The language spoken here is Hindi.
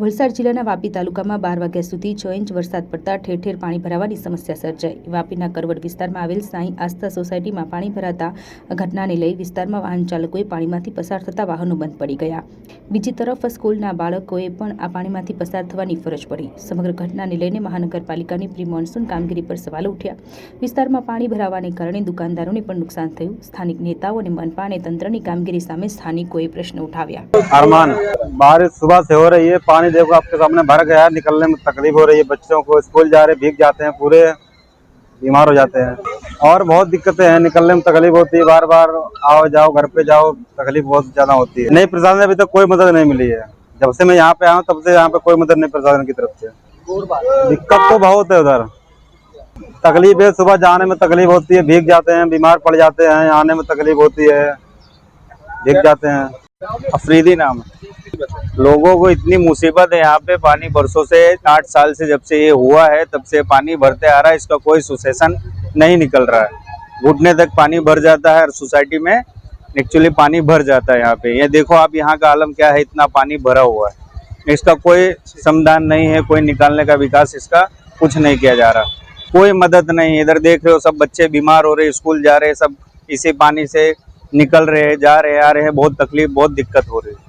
વલસાડ જિલ્લાના વાપી તાલુકામાં બાર વાગ્યા સુધી છ ઇંચ વરસાદ પડતા ઠેર ઠેર પાણી ભરાવાની સમસ્યા સર્જાઈ. વાપીના કરવડ વિસ્તારમાં આવેલ સાંઈ આસ્થા સોસાયટીમાં પાણી ભરાતા ઘટનાને લઈ વિસ્તારમાં વાહન ચાલકોએ પાણીમાંથી પસાર થતા વાહનો બંધ પડી ગયા. બીજી તરફ સ્કૂલના બાળકોએ પણ આ પાણીમાંથી પસાર થવાની ફરજ પડી. સમગ્ર ઘટનાને લઈને મહાનગરપાલિકાની પ્રી મોન્સૂન કામગીરી પર સવાલ ઉઠ્યા. વિસ્તારમાં પાણી ભરાવાને કારણે દુકાનદારોને પણ નુકસાન થયું. સ્થાનિક નેતાઓ અને મનપા અને તંત્રની કામગીરી સામે સ્થાનિકોએ પ્રશ્ન ઉઠાવ્યા. પાણી पानी देखो आपके सामने भर गया है, निकलने में तकलीफ़ हो रही है, बच्चों को स्कूल जा रहे भीग जाते हैं, पूरे बीमार हो जाते हैं। और बहुत दिक्कतें हैं, निकलने में तकलीफ़ होती है बार बार आओ जाओ, घर पे जाओ, तकलीफ़ बहुत ज़्यादा होती है। नहीं, प्रशासन अभी तक तो कोई मदद नहीं मिली है। जब से मैं यहाँ पे आया तब से यहाँ पे कोई मदद नहीं प्रशासन की तरफ़ से। दिक्कत तो बहुत है उधर। तकलीफ़ है, सुबह जाने में तकलीफ़ होती है, भीग जाते हैं, बीमार पड़ जाते हैं, आने में तकलीफ़ होती है, भीग जाते हैं। अफरीदी नाम। है लोगों को इतनी मुसीबत है यहाँ पे, पानी बरसों से आठ साल से जब से ये हुआ है, तब से पानी भरते आ रहा है, इसका कोई सुसेशन नहीं निकल रहा है। घुटने तक पानी भर जाता है हर सोसाइटी में एक्चुअली पानी भर जाता है यहाँ पे। ये देखो आप यहाँ का आलम क्या है, इतना पानी भरा हुआ है। इसका कोई समाधान नहीं है, कोई निकालने का विकास इसका कुछ नहीं किया जा रहा। कोई मदद नहीं, इधर देख रहे हो, सब बच्चे बीमार हो रहे स्कूल जा रहे सब इसी पानी से निकल रहे जा रहे आ रहे हैं, बहुत तकलीफ़, बहुत दिक्कत हो रही है।